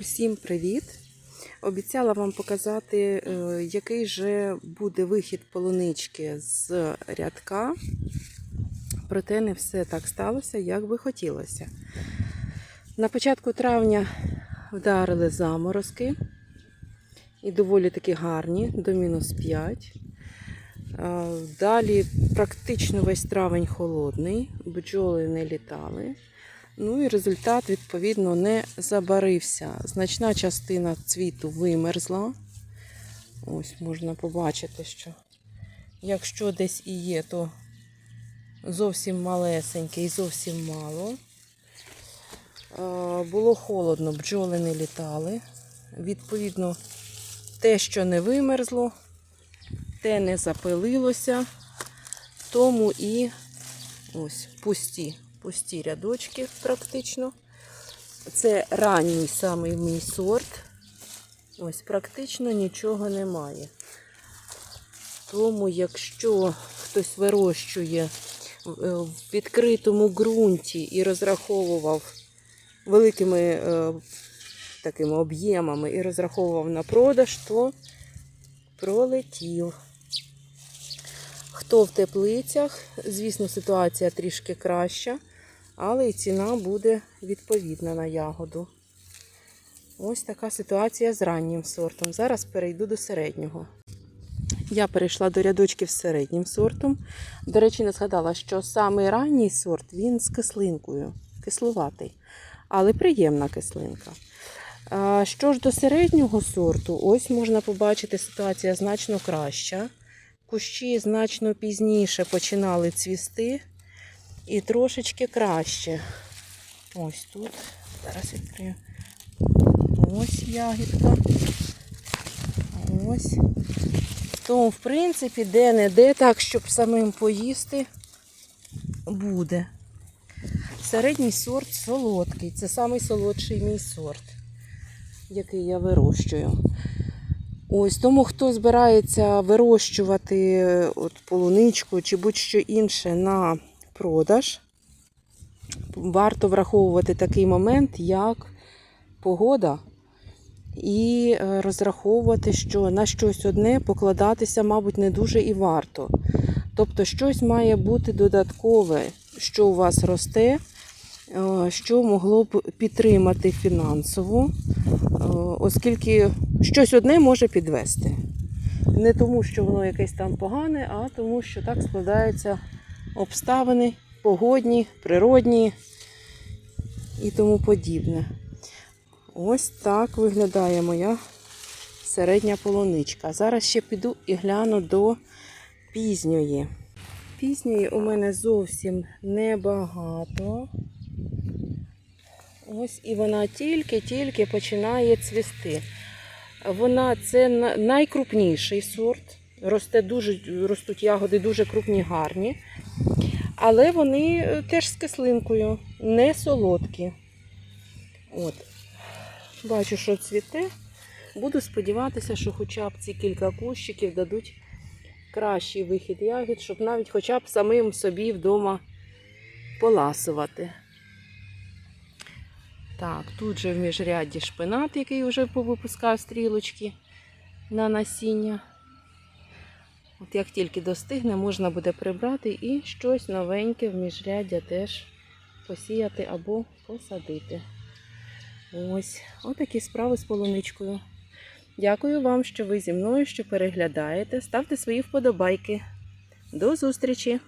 Усім привіт! Обіцяла вам показати, е, який же буде вихід полунички з рядка. Проте не все так сталося, як би хотілося. На початку травня вдарили заморозки і доволі таки гарні, до мінус 5. Е, Далі практично весь травень холодний, бджоли не літали. Ну і результат, відповідно, не забарився. Значна частина цвіту вимерзла. Ось можна побачити, що якщо десь і є, то зовсім малесеньке і зовсім мало. Було холодно, бджоли не літали. Відповідно, те, що не вимерзло, те не запилилося, тому і ось пусті пусті рядочки практично. Це ранній самий мій сорт. Ось практично нічого немає. Тому, якщо хтось вирощує в відкритому ґрунті і розраховував великими е, такими об'ємами і розраховував на продаж, то пролетів. Хто в теплицях, звісно, ситуація трішки краща, але і ціна буде відповідна на ягоду. Ось така ситуація з раннім сортом. Зараз перейду до середнього. Я перейшла до рядочків з середнім сортом. До речі, не згадала, що саме ранній сорт він з кислинкою, кислуватий, але приємна кислинка. Що ж до середнього сорту, ось можна побачити, ситуація значно краща. Кущі значно пізніше починали цвісти і трошечки краще. Ось тут. Зараз відкрию. Ось ягідка. Ось. Тому, в принципі, де-не-де так, щоб самим поїсти, буде. Середній сорт солодкий. Це найсолодший мій сорт, який я вирощую. Ось тому, хто збирається вирощувати от полуничку чи будь-що інше на продаж, варто враховувати такий момент, як погода, і е, розраховувати, що на щось одне покладатися, мабуть, не дуже і варто. Тобто, щось має бути додаткове, що у вас росте, е, що могло б підтримати фінансово, е, оскільки щось одне може підвести. Не тому, що воно якесь там погане, а тому, що так складаються обставини погодні, природні і тому подібне. Ось так виглядає моя середня полуничка. Зараз ще піду і гляну до пізньої. Пізньої у мене зовсім небагато. Ось і вона тільки-тільки починає цвісти. Вона це найкрупніший сорт. Росте дуже, ростуть ягоди дуже крупні, гарні. Але вони е, теж з кислинкою, не солодкі. От. Бачу, що цвіте. Буду сподіватися, що хоча б ці кілька кущиків дадуть кращий вихід ягід, щоб навіть хоча б самим собі вдома поласувати. Так, тут же в міжрядді шпинат, який вже повипускав стрілочки на насіння. От як тільки достигне, можна буде прибрати і щось новеньке в міжряддя теж посіяти або посадити. Ось, отакі справи з полуничкою. Дякую вам, що ви зі мною, що переглядаєте. Ставте свої вподобайки. До зустрічі!